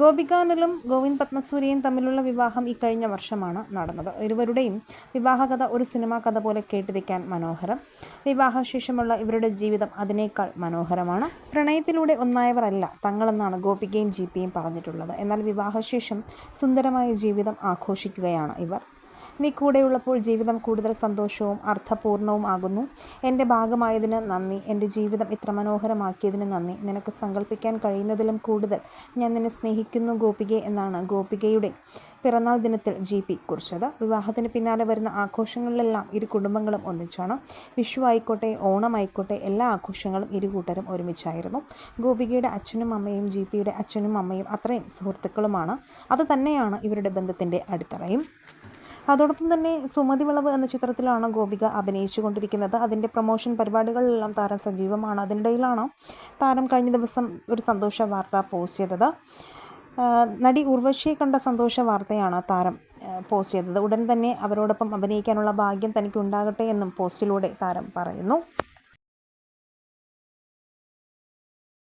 ഗോപികാനലും ഗോവിന്ദ് പത്മസൂര്യയും തമ്മിലുള്ള വിവാഹം ഇക്കഴിഞ്ഞ വർഷമാണ് നടന്നത്. ഇരുവരുടെയും വിവാഹകഥ ഒരു സിനിമാ കഥ പോലെ കേട്ടിരിക്കാൻ മനോഹരം. വിവാഹശേഷമുള്ള ഇവരുടെ ജീവിതം അതിനേക്കാൾ മനോഹരമാണ്. പ്രണയത്തിലൂടെ ഒന്നായവരല്ല തങ്ങളെന്നാണ് ഗോപികയും ജി പിയും പറഞ്ഞിട്ടുള്ളത്. എന്നാൽ വിവാഹശേഷം സുന്ദരമായ ജീവിതം ആഘോഷിക്കുകയാണ് ഇവർ. നീ കൂടെയുള്ളപ്പോൾ ജീവിതം കൂടുതൽ സന്തോഷവും അർത്ഥപൂർണവും ആകുന്നു. എന്റെ ഭാഗമായതിന് നന്ദി. എന്റെ ജീവിതം ഇത്ര മനോഹരമാക്കിയതിന് നന്ദി. നിനക്ക് സങ്കല്പിക്കാൻ കഴിയുന്നതിലും കൂടുതൽ ഞാൻ നിന്നെ സ്നേഹിക്കുന്നു ഗോപികയെ എന്നാണ് ഗോപികയുടെ പിറന്നാൾ ദിനത്തിൽ ജി പി കുറിച്ചത്. വിവാഹത്തിന് പിന്നാലെ വരുന്ന ആഘോഷങ്ങളിലെല്ലാം ഇരു കുടുംബങ്ങളും ഒന്നിച്ചാണ്. വിഷു ആയിക്കോട്ടെ ഓണം ആയിക്കോട്ടെ എല്ലാ ആഘോഷങ്ങളും ഇരു കൂട്ടരും ഒരുമിച്ചായിരുന്നു. ഗോപികയുടെ അച്ഛനും അമ്മയും ജി പിയുടെ അച്ഛനും അമ്മയും അത്രയും സുഹൃത്തുക്കളുമാണ്. അത് തന്നെയാണ് ഇവരുടെ ബന്ധത്തിന്റെ അടിത്തറയും. അതോടൊപ്പം തന്നെ സുമതി വിളവ് എന്ന ചിത്രത്തിലാണ് ഗോപിക അഭിനയിച്ചു കൊണ്ടിരിക്കുന്നത് അതിന്റെ പ്രൊമോഷൻ പരിപാടികളിലെല്ലാം താരം സജീവമാണ്. അതിനിടയിലാണ് താരം കഴിഞ്ഞ ദിവസം ഒരു സന്തോഷ വാർത്ത പോസ്റ്റ് ചെയ്തത്. നടി ഉർവശിയെ കണ്ട സന്തോഷ വാർത്തയാണ് താരം പോസ്റ്റ് ചെയ്തത്. ഉടൻ തന്നെ അവരോടൊപ്പം അഭിനയിക്കാനുള്ള ഭാഗ്യം തനിക്ക് ഉണ്ടാകട്ടെ എന്നും പോസ്റ്റിലൂടെ താരം പറയുന്നു.